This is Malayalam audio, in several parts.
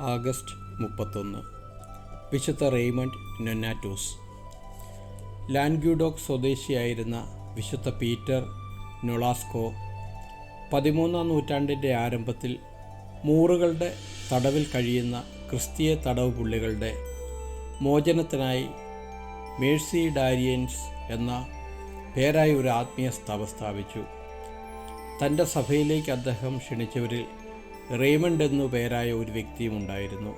ആഗസ്റ്റ് മുപ്പത്തൊന്ന്. വിശുദ്ധ റെയ്മണ്ട് നൊന്നാറ്റൂസ് ലാൻഗ്യൂഡോക് സ്വദേശിയായിരുന്ന വിശുദ്ധ പീറ്റർ നൊളാസ്കോ പതിമൂന്നാം നൂറ്റാണ്ടിന്റെ ആരംഭത്തിൽ മൂറുകളുടെ തടവിൽ കഴിയുന്ന ക്രിസ്തീയ തടവ് പുള്ളികളുടെ മോചനത്തിനായി മേഴ്സി ഡാരിയൻസ് എന്ന പേരായ ഒരു ആത്മീയ സ്ഥാപ സ്ഥാപിച്ചു. തന്റെ സഭയിലേക്ക് അദ്ദേഹം ക്ഷണിച്ചവരിൽ റെയ്മണ്ട് എന്നു പേരായ ഒരു വ്യക്തിയും ഉണ്ടായിരുന്നു.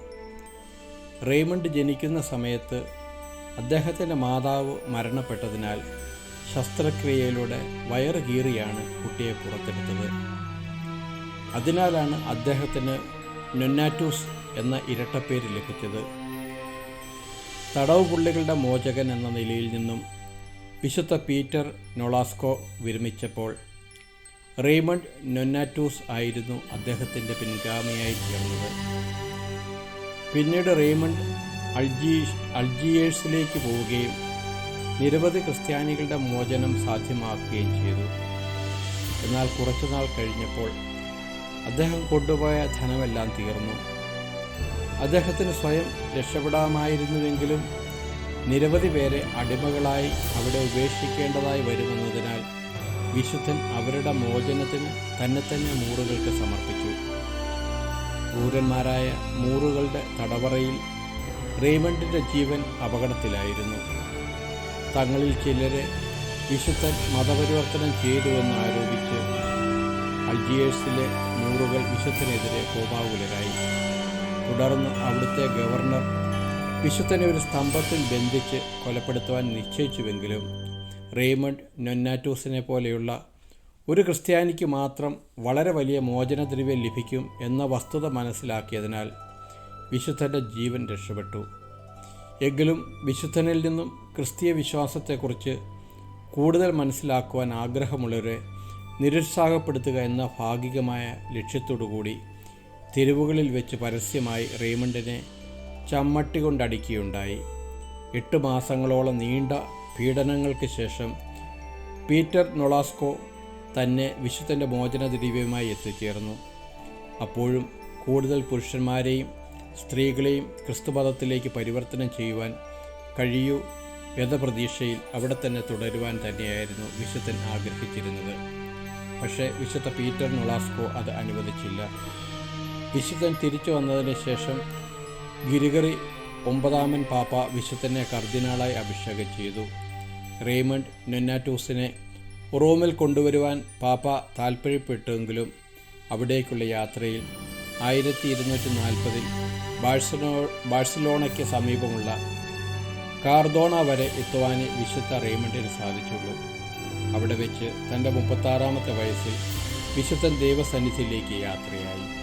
റെയ്മണ്ട് ജനിക്കുന്ന സമയത്ത് അദ്ദേഹത്തിന്റെ മാതാവ് മരണപ്പെട്ടതിനാൽ ശസ്ത്രക്രിയയിലൂടെ വയറ് കീറിയാണ് കുട്ടിയെ പുറത്തെടുത്തത്. അതിനാലാണ് അദ്ദേഹത്തിന് നൊന്നാറ്റൂസ് എന്ന ഇരട്ടപ്പേര് ലഭിച്ചത്. തടവ് പുള്ളികളുടെ മോചകൻ എന്ന നിലയിൽ നിന്നും വിശുദ്ധ പീറ്റർ നൊളാസ്കോ വിരമിച്ചപ്പോൾ റെയ്മണ്ട് നൊന്നാറ്റൂസ് ആയിരുന്നു അദ്ദേഹത്തിന്റെ പിൻഗാമിയായി തീർന്നത് പിന്നീട് റെയ്മണ്ട് അൾജീഷ് അൾജിയേഴ്സിലേക്ക് പോവുകയും നിരവധി ക്രിസ്ത്യാനികളുടെ മോചനം സാധ്യമാക്കുകയും ചെയ്തു. എന്നാൽ കുറച്ചുനാൾ കഴിഞ്ഞപ്പോൾ അദ്ദേഹം കൊണ്ടുപോയ ധനമെല്ലാം തീർന്നു. അദ്ദേഹത്തിന് സ്വയം രക്ഷപ്പെടാമായിരുന്നുവെങ്കിലും നിരവധി പേരെ അടിമകളായി അവിടെ ഉപേക്ഷിക്കേണ്ടതായി വരുമെന്നതിനാൽ വിശുദ്ധൻ അവരുടെ മോചനത്തിന് തന്നെ തന്നെ മൂറുകൾക്ക് സമർപ്പിച്ചു. ക്രൂരന്മാരായ മൂറുകളുടെ തടവറയിൽ റേമണ്ടിന്റെ ജീവൻ അപകടത്തിലായിരുന്നു. തങ്ങളിൽ ചിലരെ വിശുദ്ധൻ മതപരിവർത്തനം ചെയ്തുവെന്ന് ആരോപിച്ച് അൾജിയേഴ്സിലെ മൂറുകൾ വിശുദ്ധനെതിരെ കോപാകുലരായി. തുടർന്ന് അവിടുത്തെ ഗവർണർ വിശുദ്ധനെ ഒരു സ്തംഭത്തിൽ ബന്ധിച്ച് കൊലപ്പെടുത്തുവാൻ നിശ്ചയിച്ചുവെങ്കിലും റെയ്മണ്ട് നൊന്നാറ്റൂസിനെ പോലെയുള്ള ഒരു ക്രിസ്ത്യാനിക്ക് മാത്രം വളരെ വലിയ മോചനദ്രവ്യം ലഭിക്കും എന്ന വസ്തുത മനസ്സിലാക്കിയതിനാൽ വിശുദ്ധന്റെ ജീവൻ രക്ഷപ്പെട്ടു. എങ്കിലും വിശുദ്ധനിൽ നിന്നും ക്രിസ്തീയ വിശ്വാസത്തെക്കുറിച്ച് കൂടുതൽ മനസ്സിലാക്കുവാൻ ആഗ്രഹമുള്ളവരെ നിരുത്സാഹപ്പെടുത്തുക എന്ന ഭാഗികമായ ലക്ഷ്യത്തോടുകൂടി തെരുവുകളിൽ വെച്ച് പരസ്യമായി റെയ്മണ്ടിനെ ചമ്മട്ടി കൊണ്ടടിക്കുകയുണ്ടായി എട്ട് മാസങ്ങളോളം നീണ്ട പീഡനങ്ങൾക്ക് ശേഷം പീറ്റർ നൊളാസ്കോ തന്നെ വിശുദ്ധന്റെ മോചന ദ്രവ്യമായി എത്തിച്ചേർന്നു. അപ്പോഴും കൂടുതൽ പുരുഷന്മാരെയും സ്ത്രീകളെയും ക്രിസ്തുമതത്തിലേക്ക് പരിവർത്തനം ചെയ്യുവാൻ കഴിയൂ എന്ന പ്രതീക്ഷയിൽ അവിടെ തന്നെ തുടരുവാൻ തന്നെയായിരുന്നു വിശുദ്ധൻ ആഗ്രഹിച്ചിരുന്നത്. പക്ഷേ വിശുദ്ധ പീറ്റർ നൊളാസ്കോ അത് അനുവദിച്ചില്ല. വിശുദ്ധൻ തിരിച്ചു വന്നതിന് ശേഷം ഗിരിഗറി ഒമ്പതാമൻ പാപ്പ വിശുദ്ധനെ കർദിനാളായി അഭിഷേകം ചെയ്തു. റെയ്മണ്ട് നൊന്നാറ്റൂസിനെ റോമിൽ കൊണ്ടുവരുവാൻ പാപ്പ താൽപ്പര്യപ്പെട്ടുവെങ്കിലും അവിടേക്കുള്ള യാത്രയിൽ ആയിരത്തി ഇരുന്നൂറ്റി നാൽപ്പതിൽ ബാഴ്സലോ ബാഴ്സലോണയ്ക്ക് സമീപമുള്ള കാർദോണ വരെ എത്തുവാനേ വിശുദ്ധ റെയ്മണ്ടിന് സാധിച്ചുള്ളൂ. അവിടെ വെച്ച് തന്റെ മുപ്പത്താറാമത്തെ വയസ്സിൽ വിശുദ്ധൻ ദൈവസന്നിധിയിലേക്ക് യാത്രയായി.